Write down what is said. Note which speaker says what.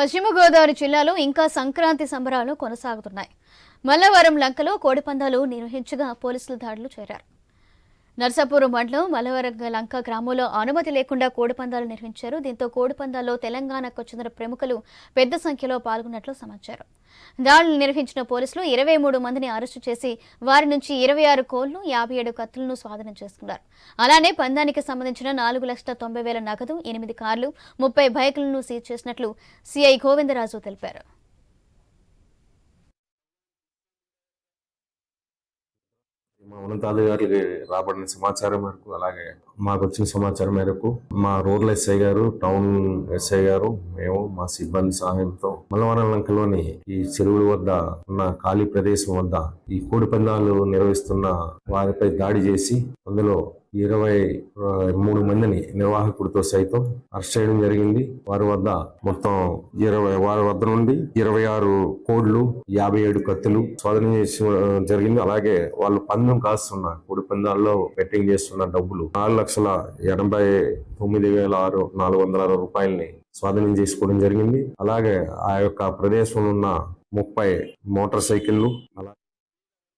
Speaker 1: పశ్చిమ గోదావరి జిల్లాలో ఇంకా సంక్రాంతి సంబరాలు కొనసాగుతున్నాయి. మల్లవరం లంకలో కోడిపందాలు నిర్వహించగా పోలీసులు దాడులు చేరారు. నర్సాపురం మండలం మల్లవరం లంక గ్రామంలో అనుమతి లేకుండా కోడిపందాలు నిర్వహించారు. దీంతో కోడిపందాల్లో తెలంగాణకు చెందిన ప్రముఖులు పెద్ద సంఖ్యలో పాల్గొన్నట్లు సమాచారం. దాడులు నిర్వహించిన పోలీసులు ఇరవై మూడు మందిని అరెస్టు చేసి వారి నుంచి ఇరవై ఆరు కోళ్ళు యాభై ఏడు కత్తులను స్వాధీనం చేసుకున్నారు. అలానే పందానికి సంబంధించిన నాలుగు లక్షల తొంభై వేల నగదు ఎనిమిది కార్లు ముప్పై బైకులను సీజ్ చేసినట్లు సిఐ గోవిందరాజు తెలిపారు.
Speaker 2: మా ఉన్నతాధికారులకి రాబడిన సమాచారం మేరకు అలాగే మాకు వచ్చిన సమాచారం మేరకు మా రూరల్ ఎస్ఐ గారు టౌన్ ఎస్ఐ గారు మేము మా సిబ్బంది సహాయంతో మల్లవరం లంకలోని ఈ చెరువుల వద్ద ఉన్న ఖాళీ ప్రదేశం వద్ద ఈ కోడి పందాలు నిర్వహిస్తున్న వారిపై దాడి చేసి అందులో ఇరవై మూడు మందిని నిర్వాహకుడితో సైతం అరెస్ట్ చేయడం జరిగింది. వారి వద్ద మొత్తం ఇరవై వారి వద్ద నుండి ఇరవై ఆరు కోడ్లు యాభై ఏడు కత్తులు స్వాధీనం చేసి జరిగింది. అలాగే వాళ్ళు పందెం కాస్తున్న కోడి పందాల్లో బెట్టింగ్ చేస్తున్న డబ్బులు నాలుగు లక్షల ఎనభై తొమ్మిది వేల ఆరు నాలుగు వందల అరవై రూపాయలని స్వాధీనం చేసుకోవడం జరిగింది. అలాగే ఆ యొక్క ప్రదేశంలో ఉన్న ముప్పై మోటార్ సైకిళ్ళు అలా